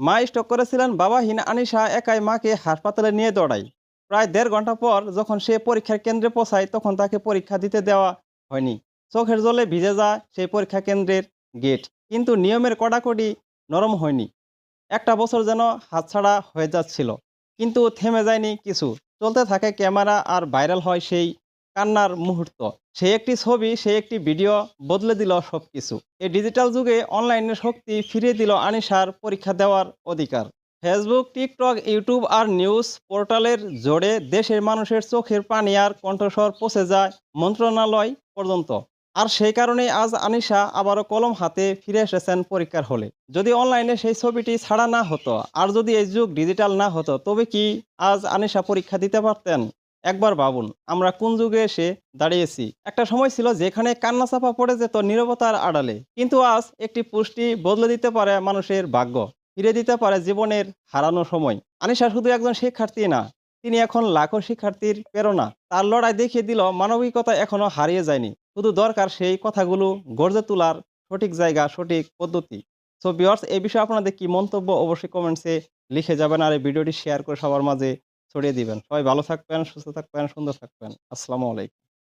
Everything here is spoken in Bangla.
মা স্টক করেছিলেন বাবা বাবাহীন আনিশা একাই মাকে হাসপাতালে নিয়ে দৌড়ায়। প্রায় দেড় ঘণ্টা পর যখন সে পরীক্ষার কেন্দ্রে পৌঁছায়, তখন তাকে পরীক্ষা দিতে দেওয়া হয়নি। চোখের জলে ভিজে যায় সেই পরীক্ষা কেন্দ্রের গেট, কিন্তু নিয়মের কড়াকড়ি নরম হয়নি। একটা বছর যেন হাতছাড়া হয়ে যাচ্ছিল, কিন্তু থেমে যায়নি কিছু। চলতে থাকে ক্যামেরা আর ভাইরাল হয় সেই কান্নার মুহূর্ত। সেই একটি ছবি, সে একটি ভিডিও বদলে দিল সব কিছু এই ডিজিটাল যুগে অনলাইনের শক্তি ফিরিয়ে দিল আনিশার পরীক্ষা দেওয়ার অধিকার। ফেসবুক, টিকটক, ইউটিউব আর নিউজ পোর্টালের জোরে দেশের মানুষের চোখের পানি আর কণ্ঠস্বর পৌঁছে যায় মন্ত্রণালয় পর্যন্ত। আর সেই কারণেই আজ আনিশা আবারও কলম হাতে ফিরে এসেছেন পরীক্ষার হলে। যদি অনলাইনে সেই ছবিটি ছাড়া না হতো, আর যদি এই যুগ ডিজিটাল না হতো, তবে কি আজ আনিশা পরীক্ষা দিতে পারতেন? একবার ভাবুন, আমরা কোন যুগে এসে দাঁড়িয়েছি? একটা সময় ছিল যেখানে কান্না চাপা পড়ে যেত নীরবতার আড়ালে। কিন্তু আজ একটি পুষ্টি বদলে দিতে পারে মানুষের ভাগ্য ফিরে দিতে পারে জীবনের হারানো সময়। আনিশা শুধু একজন শিক্ষার্থী না, তিনি এখন লাখো শিক্ষার্থীর প্রেরণা। তার লড়াই দেখিয়ে দিল, মানবিকতা এখনও হারিয়ে যায়নি। শুধু দরকার সেই কথাগুলো গর্জে তোলার সঠিক জায়গা, সঠিক পদ্ধতি। সো বিয়ার্স এই বিষয়ে আপনাদের কি মন্তব্য অবশ্যই কমেন্টসে লিখে যাবেন, আর এই ভিডিওটি শেয়ার করে সবার মাঝে ছড়িয়ে দিবেন। সবাই ভালো থাকবেন সুস্থ থাকবেন সুন্দর থাকবেন। আসসালামু আলাইকুম।